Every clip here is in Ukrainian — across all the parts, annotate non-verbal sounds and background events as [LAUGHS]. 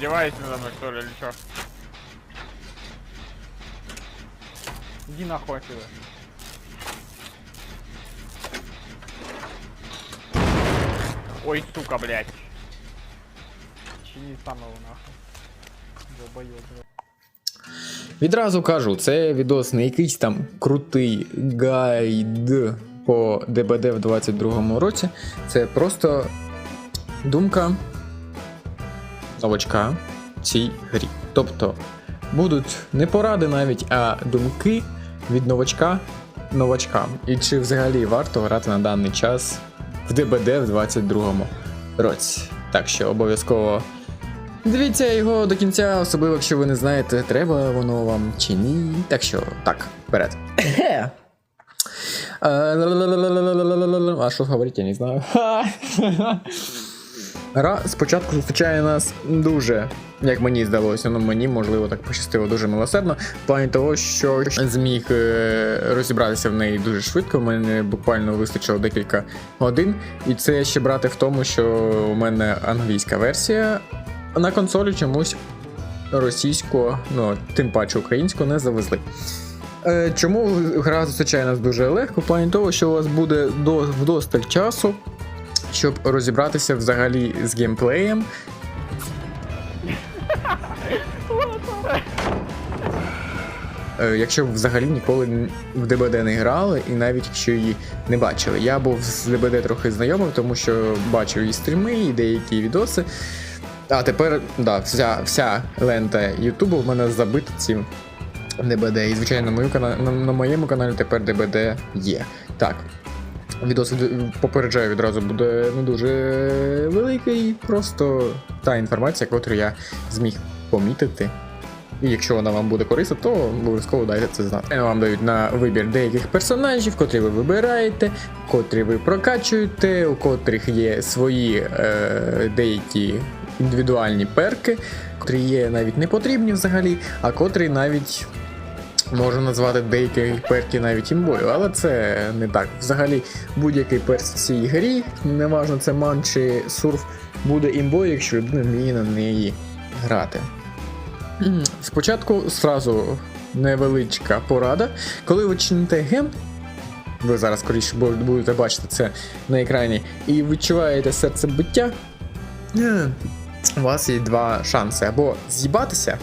ты издеваешься надо мной, что ли, или что? Иди нахуй отсюда. Ой, сука, блядь. Чини сам его нахуй. Долбоёб. Відразу кажу, це відос не якийсь там крутий гайд по ДБД в 22-му році. Це просто думка новачка в цій грі. Тобто будуть не поради навіть, а думки від новачка новачкам. І чи взагалі варто грати на даний час в ДБД в 22-му році. Так що обов'язково Дивіться його до кінця, особливо якщо ви не знаєте, треба воно вам чи ні. Так що, так, вперед. [COUGHS] Е, А що говорити, я не знаю. [LAUGHS] Гра спочатку зустрічає нас дуже, як мені здалося, ну мені можливо так пощастило дуже милосердно. В плані того, що зміг е, розібратися в неї дуже швидко. Мене буквально вистачило декілька годин. І це ще брати в тому, що у мене англійська версія. На консолі чомусь російську, ну тим паче українську, не завезли. Е, чому гра зустрічає нас дуже легко? В плані того, що у вас буде до, вдосталь часу, щоб розібратися взагалі з геймплеєм. Е, Якщо взагалі ніколи в ДБД не грали, і навіть якщо її не бачили. Я був з ДБД трохи знайомий, тому що бачив і стріми, і деякі відоси. А тепер, да, вся, вся лента Ютубу в мене забита цим ДБД. І, звичайно, на, мою на, на моєму каналі тепер ДБД є. Так. Відос попереджаю відразу буде не дуже великий, просто та інформація, яку я зміг помітити. І якщо вона вам буде корисна, то обов'язково дайте це знати. Вам дають на вибір деяких персонажів, котрі ви вибираєте, котрі ви прокачуєте, у котрих є свої е, деякі індивідуальні перки, котрі є навіть не потрібні взагалі, а котрі навіть можу назвати деякі перки навіть імбою, але це не так. Взагалі, будь-який перс в цій грі, неважно це ман чи сурф, буде імбою, якщо людина вміє на неї грати. Спочатку зразу невеличка порада. Коли ви чините ген, ви зараз скоріше будете бачити це на екрані, і відчуваєте серцебиття, е, у вас є два шанси: або з'їбатися,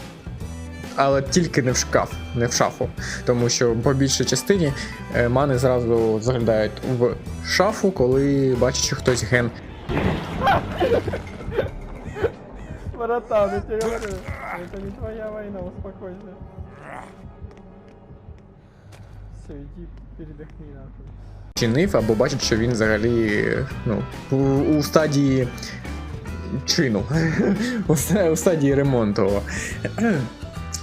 але тільки не в шкаф, не в шафу. Тому що по більшій частині е, мани зразу заглядають в шафу, коли бачать, що хтось ген Братан, я тебе говорю, это не твоя война, успокойся. Все, иди передохни нахуй. чинив, або бачить, що він взагалі ну, у, у стадії чину, [LAUGHS] у стадії ремонту.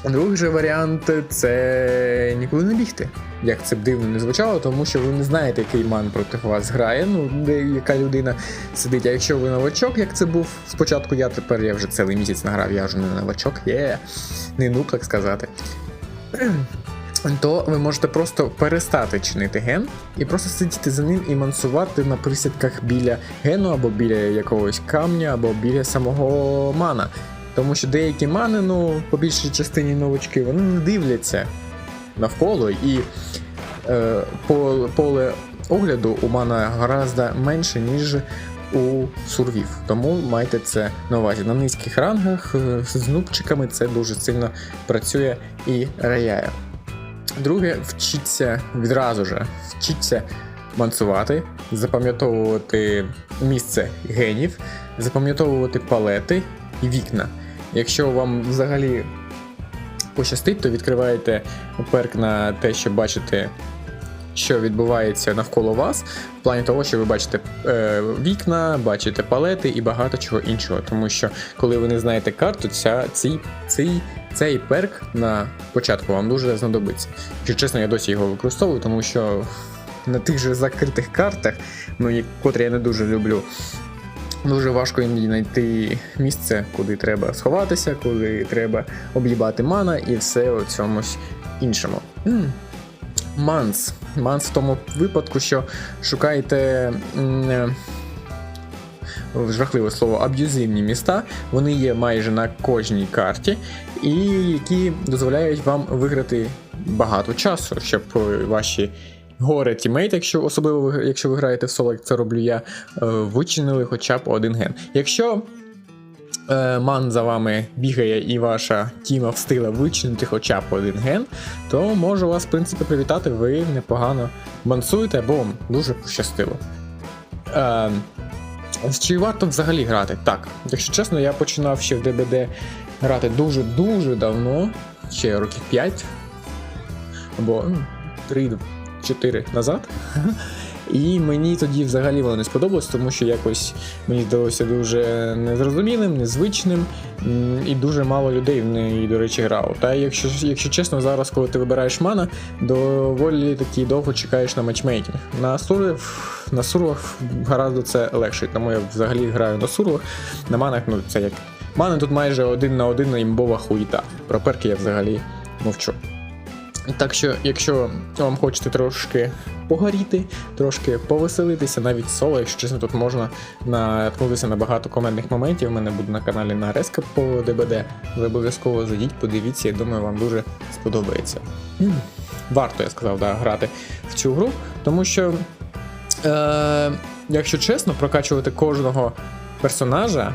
Другий же варіант це нікуди не бігти. Як це б дивно не звучало, тому що ви не знаєте, який ман проти вас грає, ну, де яка людина сидить. А якщо ви новачок, як це був спочатку, я тепер я вже цілий місяць награв, я вже не новачок, є, не нуб, так сказати [CLEARS THROAT] то ви можете просто перестати чинити ген і просто сидіти за ним і мансувати на присідках біля гену або біля якогось камня, або біля самого мана. Тому що деякі мани, ну, по більшій частині новачки, вони не дивляться навколо і е, поле, огляду у мана гораздо менше, ніж у сурвів. Тому майте це на увазі. На низьких рангах е, з нубчиками це дуже сильно працює і раяє. Друге, вчіться відразу же, вчіться мансувати, запам'ятовувати місце генів, запам'ятовувати палети і вікна. Якщо вам взагалі пощастить, то відкриваєте перк на те, щоб бачити, що відбувається навколо вас, в плані того, що ви бачите е, вікна, бачите палети і багато чого іншого. Тому що коли ви не знаєте карту, ця, цей, цей, цей перк на початку вам дуже знадобиться. Якщо чесно, я досі його використовую, тому що на тих же закритих картах, ну, котрі я не дуже люблю, дуже важко іноді знайти місце, куди треба сховатися, куди треба об'їбати мана і все у цьомусь іншому. Манс. Манс в тому випадку, що шукаєте е, жахливе слово, аб'юзивні міста. Вони є майже на кожній карті, і які дозволяють вам виграти багато часу, щоб е, ваші горе тімейти, якщо особливо ви- якщо ви граєте в соло, як це роблю я, е, вичинили хоча б один ген. Якщо е, ман за вами бігає і ваша тіма встигла вичинити хоча б один ген, то можу вас, в принципі, привітати, ви непогано мансуєте, або вам дуже пощастило. Е, чи варто взагалі грати? Так, якщо чесно, я починав ще в ДБД грати дуже-дуже давно, ще років 5 або 3-4 назад. І мені тоді взагалі воно не сподобалось, тому що якось мені здалося дуже незрозумілим, незвичним, і дуже мало людей в неї, до речі, грало. Та якщо, якщо чесно, зараз, коли ти вибираєш мана, доволі таки довго чекаєш на матчмейкінг. На сури, на сурвах гораздо це легше, тому я взагалі граю на сурвах. На манах, ну це як. Мани тут майже один на один імбова хуїта. Про перки я взагалі мовчу. Так що, якщо вам хочете трошки погоріти, трошки повеселитися, навіть соло, якщо чесно, тут можна наткнутися на багато командних моментів. У мене буде на каналі Нареска по ДБД. Ви обов'язково зайдіть, подивіться, я думаю, вам дуже сподобається. Варто, я сказав, да, грати в цю гру, тому що, е, якщо чесно, прокачувати кожного персонажа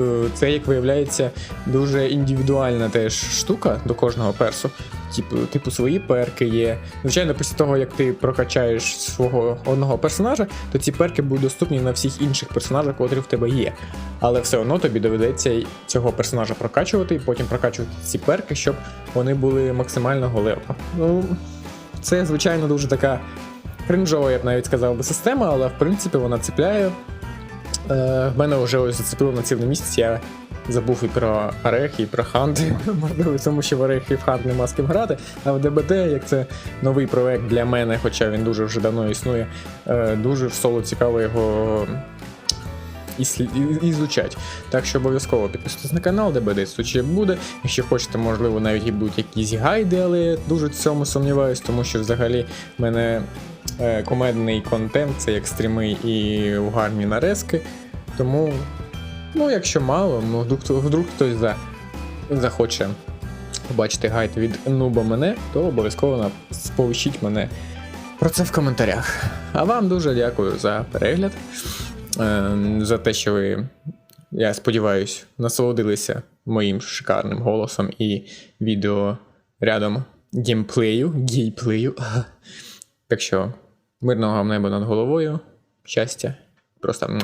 Е, Це, як виявляється, дуже індивідуальна теж штука до кожного персу. Типу, типу, свої перки є. Звичайно, після того, як ти прокачаєш свого одного персонажа, то ці перки будуть доступні на всіх інших персонажах, котрі в тебе є. Але все одно тобі доведеться цього персонажа прокачувати і потім прокачувати ці перки, щоб вони були максимально голева. Ну, це, звичайно, дуже така кринжова, я б навіть сказав би, система, але в принципі вона цепляє. Е, в мене вже ось зацепило на цілий місяць. Я забув і про Орех, і про Хант. [LAUGHS] Можливо, тому що в Орех і в Хант нема з ким грати. А в ДБД, як це новий проект для мене, хоча він дуже вже давно існує, е, дуже в соло цікаво його ізучать. Так що обов'язково підписуйтесь на канал, ДБД суче буде. Якщо хочете, можливо, навіть і будуть якісь гайди, але я дуже в цьому сумніваюсь, тому що взагалі в мене е, комедний контент, це як стріми і угарні нарезки. Тому, ну, якщо мало, ну, вдруг, вдруг хтось за, захоче побачити гайд від Нуба мене, то обов'язково сповіщіть мене про це в коментарях. А вам дуже дякую за перегляд, е, за те, що ви, я сподіваюся, насолодилися моїм шикарним голосом і відео рядом геймплею, гейплею. Так що, мирного вам неба над головою, щастя, просто.